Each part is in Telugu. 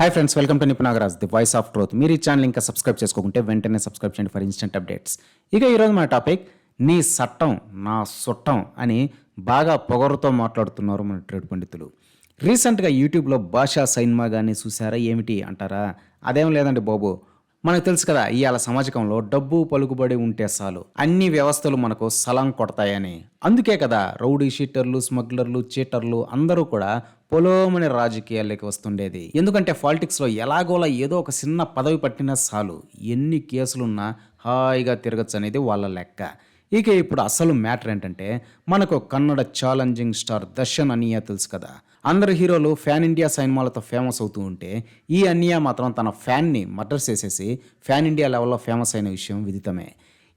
Hi friends welcome to Nipunagaraj the voice of truth మీరు ఈ ఛానల్ ఇంకా సబ్స్క్రైబ్ చేసుకోకుంటే వెంటనే సబ్స్క్రైబ్ చేయండి ఫర్ ఇన్స్టెంట్ అప్డేట్స్ ఇక ఈరోజు మన టాపిక్ నీ సట్టం నా సుట్టం అని బాగా పొగరుతో మాట్లాడుతున్నారు మన ట్రేడ్ పండితులు. రీసెంట్గా యూట్యూబ్లో భాషా సైన్మా కానీ చూసారా? ఏమిటి అంటారా? అదేం లేదండి బాబు. మనకు తెలుసు కదా ఇవాళ సమాజకంలో డబ్బు పలుకుబడి ఉంటే చాలు. అన్ని వ్యవస్థలు మనకు సలం కొడతాయని. అందుకే కదా రౌడీ షీటర్లు స్మగ్లర్లు చీటర్లు అందరూ కూడా పొలోమని రాజకీయాల్లోకి వస్తుండేది. ఎందుకంటే పాలిటిక్స్లో ఎలాగోలా ఏదో ఒక చిన్న పదవి పట్టినా చాలు. ఎన్ని కేసులున్నా హాయిగా తిరగచ్చు అనేది వాళ్ళ లెక్క. ఇక ఇప్పుడు అసలు మ్యాటర్ ఏంటంటే మనకు కన్నడ ఛాలెంజింగ్ స్టార్ దర్శన్ అనియా తెలుసు కదా. అందరు హీరోలు ఫ్యాన్ ఇండియా సినిమాలతో ఫేమస్ అవుతూ ఉంటే ఈ అనియా మాత్రం తన ఫ్యాన్ని మర్డర్ చేసేసి ఫ్యాన్ ఇండియా లెవెల్లో ఫేమస్ అయిన విషయం విదితమే.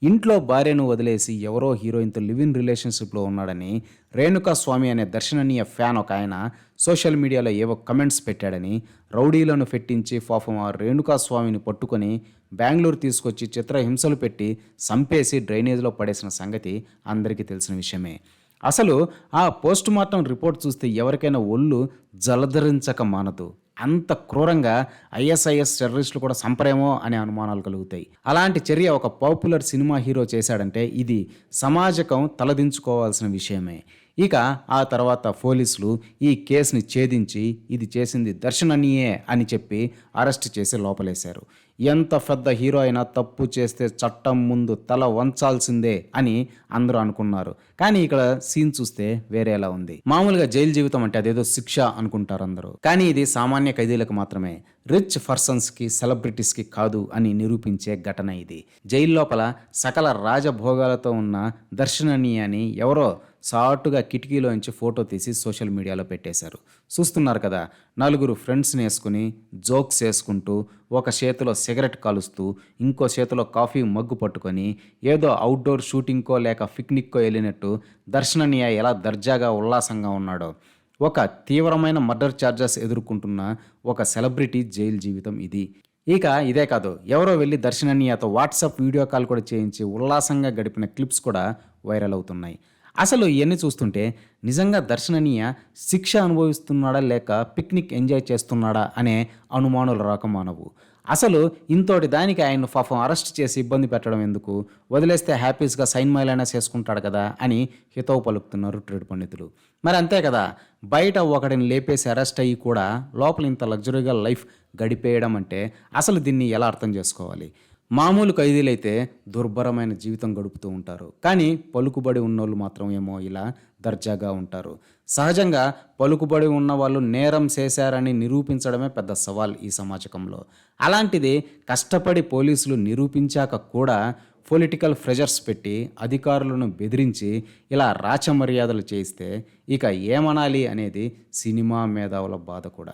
ఇంట్లో భార్యను వదిలేసి ఎవరో హీరోయిన్తో లివ్ ఇన్ రిలేషన్షిప్లో ఉన్నాడని రేణుకా స్వామి అనే దర్శననీయ ఫ్యాన్ ఒక ఆయన సోషల్ మీడియాలో ఏవో కమెంట్స్ పెట్టాడని రౌడీలను పెట్టించి పాపం ఆ రేణుకా స్వామిని పట్టుకొని బెంగళూరు తీసుకొచ్చి చిత్రహింసలు పెట్టి సంపేసి డ్రైనేజ్లో పడేసిన సంగతి అందరికీ తెలిసిన విషయమే. అసలు ఆ పోస్ట్ మార్టం రిపోర్ట్ చూస్తే ఎవరికైనా ఒళ్ళు జలధరించక మానదు. అంత క్రూరంగా ఐఎస్ఐఎస్ టెర్రరిస్టులు కూడా సంపరేమో అనే అనుమానాలు కలుగుతాయి. అలాంటి చర్య ఒక పాపులర్ సినిమా హీరో చేశాడంటే ఇది సమాజకం తలదించుకోవాల్సిన విషయమే. ఇక ఆ తర్వాత పోలీసులు ఈ కేసుని ఛేదించి ఇది చేసింది దర్శననీయే అని చెప్పి అరెస్ట్ చేసి లోపలేశారు. ఎంత పెద్ద హీరో అయినా తప్పు చేస్తే చట్టం ముందు తల వంచాల్సిందే అని అందరూ అనుకున్నారు. కానీ ఇక్కడ సీన్ చూస్తే వేరేలా ఉంది. మామూలుగా జైలు జీవితం అంటే అదేదో శిక్ష అనుకుంటారు అందరూ. కానీ ఇది సామాన్య ఖైదీలకు మాత్రమే. రిచ్ పర్సన్స్కి సెలబ్రిటీస్కి కాదు అని నిరూపించే ఘటన ఇది. జైలు లోపల సకల రాజభోగాలతో ఉన్న దర్శననీయ అని ఎవరో సాటుగా కిటికీలోంచి ఫోటో తీసి సోషల్ మీడియాలో పెట్టేశారు. చూస్తున్నారు కదా నలుగురు ఫ్రెండ్స్ని వేసుకుని జోక్స్ వేసుకుంటూ ఒక చేతిలో సిగరెట్ కాలుస్తూ ఇంకో చేతిలో కాఫీ మగ్గు పట్టుకొని ఏదో అవుట్డోర్ షూటింగ్కో లేక పిక్నిక్కో వెళ్ళినట్టు దర్శననీయ ఎలా దర్జాగా ఉల్లాసంగా ఉన్నాడో. ఒక తీవ్రమైన మర్డర్ ఛార్జెస్ ఎదుర్కొంటున్న ఒక సెలబ్రిటీ జైలు జీవితం ఇది. ఇక ఇదే కాదు ఎవరో వెళ్ళి దర్శననీయతో వాట్సాప్ వీడియో కాల్ కూడా చేయించి ఉల్లాసంగా గడిపిన క్లిప్స్ కూడా వైరల్ అవుతున్నాయి. అసలు ఇవన్నీ చూస్తుంటే నిజంగా దర్శననీయ శిక్ష అనుభవిస్తున్నాడా లేక పిక్నిక్ ఎంజాయ్ చేస్తున్నాడా అనే అనుమానాలు రాకమానవు అసలు ఇంతోటి దానికి ఆయన పాపం అరెస్ట్ చేసి ఇబ్బంది పెట్టడం ఎందుకు? వదిలేస్తే హ్యాపీస్గా సైన్ మైలైనా చేసుకుంటాడు కదా అని హితవు పలుకుతున్నారు ట్రేడ్ పండితులు. మరి అంతే కదా బయట ఒకటిని లేపేసి అరెస్ట్ అయ్యి కూడా లోపల ఇంత లగ్జరీగా లైఫ్ గడిపేయడం అంటే అసలు దీన్ని ఎలా అర్థం చేసుకోవాలి? మామూలు ఖైదీలైతే దుర్భరమైన జీవితం గడుపుతూ ఉంటారు. కానీ పలుకుబడి ఉన్నోళ్ళు మాత్రం ఏమో ఇలా దర్జాగా ఉంటారు. సహజంగా పలుకుబడి ఉన్న వాళ్ళు నేరం చేశారని నిరూపించడమే పెద్ద సవాల్ ఈ సమాజకంలో. అలాంటిది కష్టపడి పోలీసులు నిరూపించాక కూడా పొలిటికల్ ప్రెజర్స్ పెట్టి అధికారులను బెదిరించి ఇలా రాచమర్యాదలు చేయిస్తే ఇక ఏమనాలి అనేది సినిమా మేధావుల బాధ కూడా.